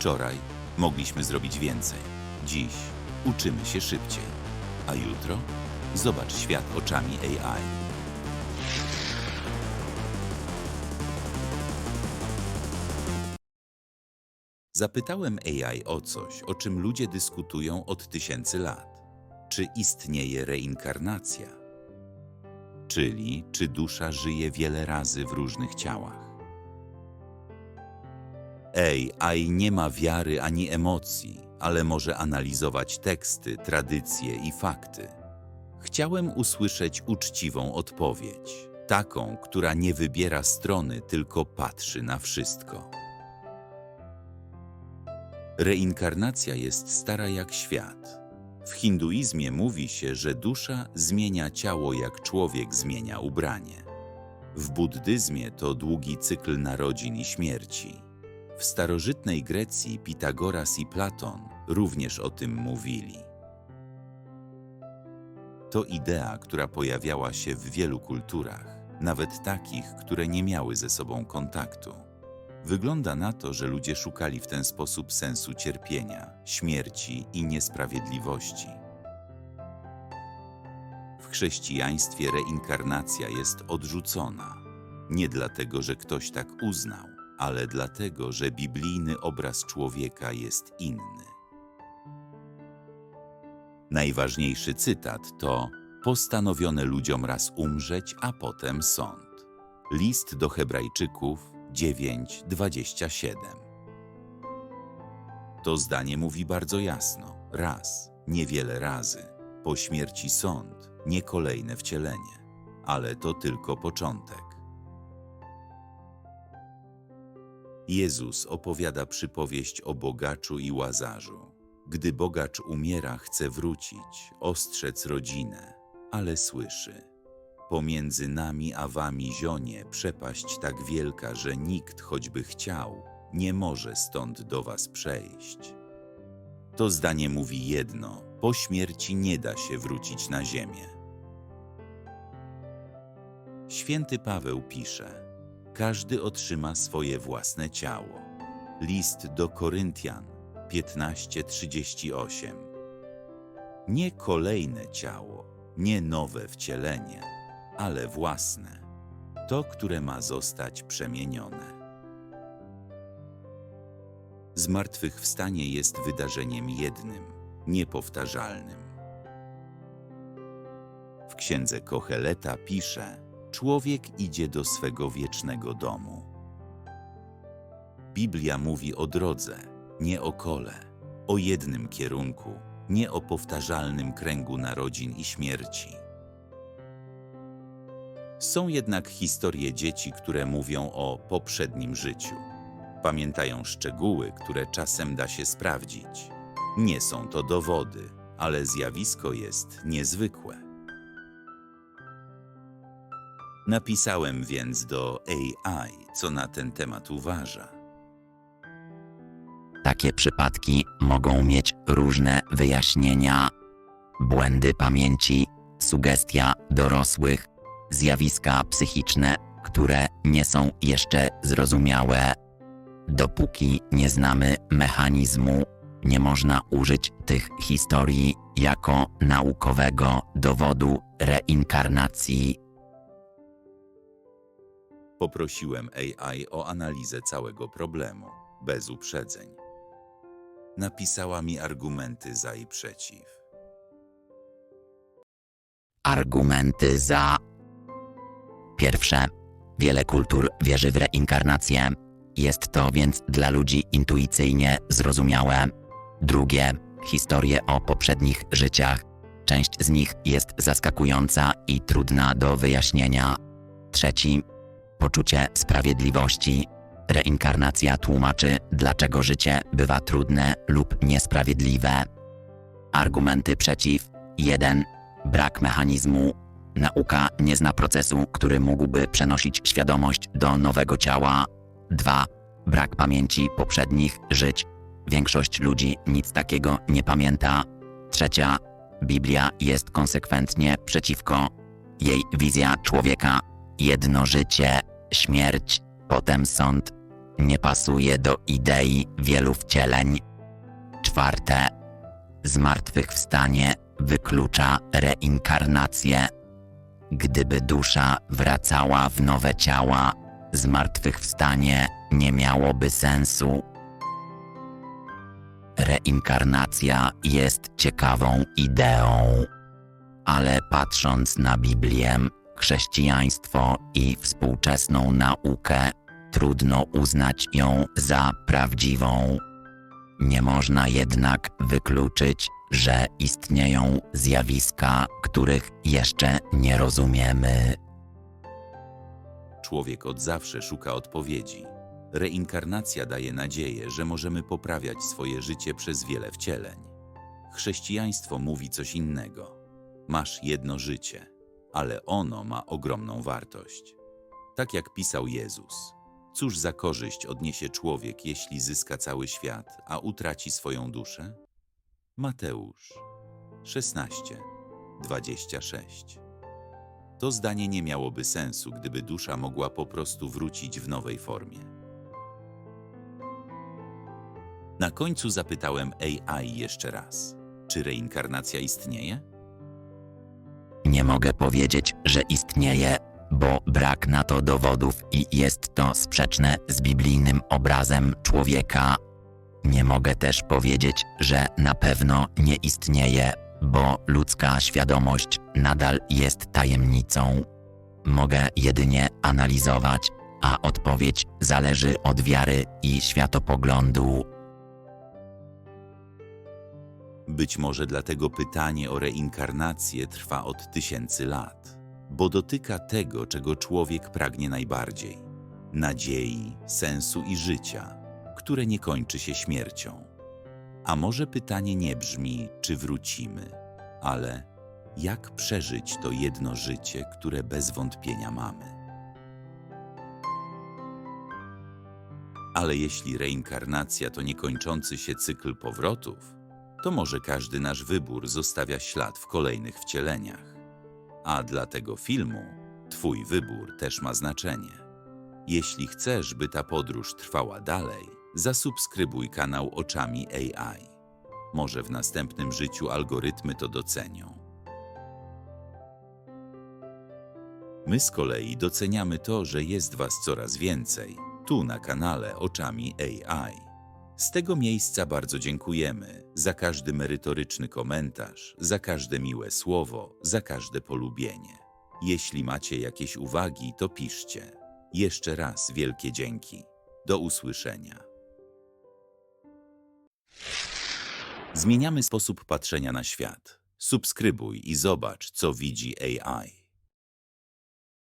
Wczoraj mogliśmy zrobić więcej. Dziś uczymy się szybciej. A jutro zobacz świat oczami AI. Zapytałem AI o coś, o czym ludzie dyskutują od tysięcy lat. Czy istnieje reinkarnacja? Czyli czy dusza żyje wiele razy w różnych ciałach? AI nie ma wiary ani emocji, ale może analizować teksty, tradycje i fakty. Chciałem usłyszeć uczciwą odpowiedź, taką, która nie wybiera strony, tylko patrzy na wszystko. Reinkarnacja jest stara jak świat. W hinduizmie mówi się, że dusza zmienia ciało jak człowiek zmienia ubranie. W buddyzmie to długi cykl narodzin i śmierci. W starożytnej Grecji Pitagoras i Platon również o tym mówili. To idea, która pojawiała się w wielu kulturach, nawet takich, które nie miały ze sobą kontaktu. Wygląda na to, że ludzie szukali w ten sposób sensu cierpienia, śmierci i niesprawiedliwości. W chrześcijaństwie reinkarnacja jest odrzucona. Nie dlatego, że ktoś tak uznał, ale dlatego, że biblijny obraz człowieka jest inny. Najważniejszy cytat to: Postanowione ludziom raz umrzeć, a potem sąd. List do Hebrajczyków 9:27. To zdanie mówi bardzo jasno: raz, niewiele razy, po śmierci sąd, nie kolejne wcielenie, ale to tylko początek. Jezus opowiada przypowieść o bogaczu i łazarzu. Gdy bogacz umiera, chce wrócić, ostrzec rodzinę, ale słyszy: Pomiędzy nami a wami zionie przepaść tak wielka, że nikt, choćby chciał, nie może stąd do was przejść. To zdanie mówi jedno: po śmierci nie da się wrócić na ziemię. Święty Paweł pisze: Każdy otrzyma swoje własne ciało. List do Koryntian 15:38. Nie kolejne ciało, nie nowe wcielenie, ale własne, to, które ma zostać przemienione. Zmartwychwstanie jest wydarzeniem jednym, niepowtarzalnym. W księdze Kocheleta pisze: Człowiek idzie do swego wiecznego domu. Biblia mówi o drodze, nie o kole, o jednym kierunku, nie o powtarzalnym kręgu narodzin i śmierci. Są jednak historie dzieci, które mówią o poprzednim życiu. Pamiętają szczegóły, które czasem da się sprawdzić. Nie są to dowody, ale zjawisko jest niezwykłe. Napisałem więc do AI, co na ten temat uważa. Takie przypadki mogą mieć różne wyjaśnienia. Błędy pamięci, sugestia dorosłych, zjawiska psychiczne, które nie są jeszcze zrozumiałe. Dopóki nie znamy mechanizmu, nie można użyć tych historii jako naukowego dowodu reinkarnacji. Poprosiłem AI o analizę całego problemu, bez uprzedzeń. Napisała mi argumenty za i przeciw. Argumenty za. Pierwsze. Wiele kultur wierzy w reinkarnację. Jest to więc dla ludzi intuicyjnie zrozumiałe. Drugie. Historie o poprzednich życiach. Część z nich jest zaskakująca i trudna do wyjaśnienia. Trzeci. Poczucie sprawiedliwości. Reinkarnacja tłumaczy, dlaczego życie bywa trudne lub niesprawiedliwe. Argumenty przeciw. 1. Brak mechanizmu. Nauka nie zna procesu, który mógłby przenosić świadomość do nowego ciała. 2. Brak pamięci poprzednich żyć. Większość ludzi nic takiego nie pamięta. Trzecia. Biblia jest konsekwentnie przeciwko. Jej wizja człowieka. Jedno życie, śmierć, potem sąd. nie pasuje do idei wielu wcieleń. Czwarte. Zmartwychwstanie wyklucza reinkarnację. Gdyby dusza wracała w nowe ciała, zmartwychwstanie nie miałoby sensu. Reinkarnacja jest ciekawą ideą, ale patrząc na Biblię, chrześcijaństwo i współczesną naukę, trudno uznać ją za prawdziwą. Nie można jednak wykluczyć, że istnieją zjawiska, których jeszcze nie rozumiemy. Człowiek od zawsze szuka odpowiedzi. Reinkarnacja daje nadzieję, że możemy poprawiać swoje życie przez wiele wcieleń. Chrześcijaństwo mówi coś innego. Masz jedno życie, ale ono ma ogromną wartość. Tak jak pisał Jezus. Cóż za korzyść odniesie człowiek, jeśli zyska cały świat, a utraci swoją duszę? Mateusz 16, 26. To zdanie nie miałoby sensu, gdyby dusza mogła po prostu wrócić w nowej formie. Na końcu zapytałem AI jeszcze raz: czy reinkarnacja istnieje? Nie mogę powiedzieć, że istnieje, bo brak na to dowodów i jest to sprzeczne z biblijnym obrazem człowieka. Nie mogę też powiedzieć, że na pewno nie istnieje, bo ludzka świadomość nadal jest tajemnicą. Mogę jedynie analizować, a odpowiedź zależy od wiary i światopoglądu. Być może dlatego pytanie o reinkarnację trwa od tysięcy lat, bo dotyka tego, czego człowiek pragnie najbardziej nadziei, sensu i życia, które nie kończy się śmiercią. A może pytanie nie brzmi, czy wrócimy, ale jak przeżyć to jedno życie, które bez wątpienia mamy. Ale jeśli reinkarnacja to niekończący się cykl powrotów, to może każdy nasz wybór zostawia ślad w kolejnych wcieleniach. A dla tego filmu Twój wybór też ma znaczenie. Jeśli chcesz, by ta podróż trwała dalej, zasubskrybuj kanał Oczami AI. Może w następnym życiu algorytmy to docenią. My z kolei doceniamy to, że jest Was coraz więcej tu na kanale Oczami AI. Z tego miejsca bardzo dziękujemy za każdy merytoryczny komentarz, za każde miłe słowo, za każde polubienie. Jeśli macie jakieś uwagi, to piszcie. Jeszcze raz wielkie dzięki. Do usłyszenia. Zmieniamy sposób patrzenia na świat. Subskrybuj i zobacz, co widzi AI.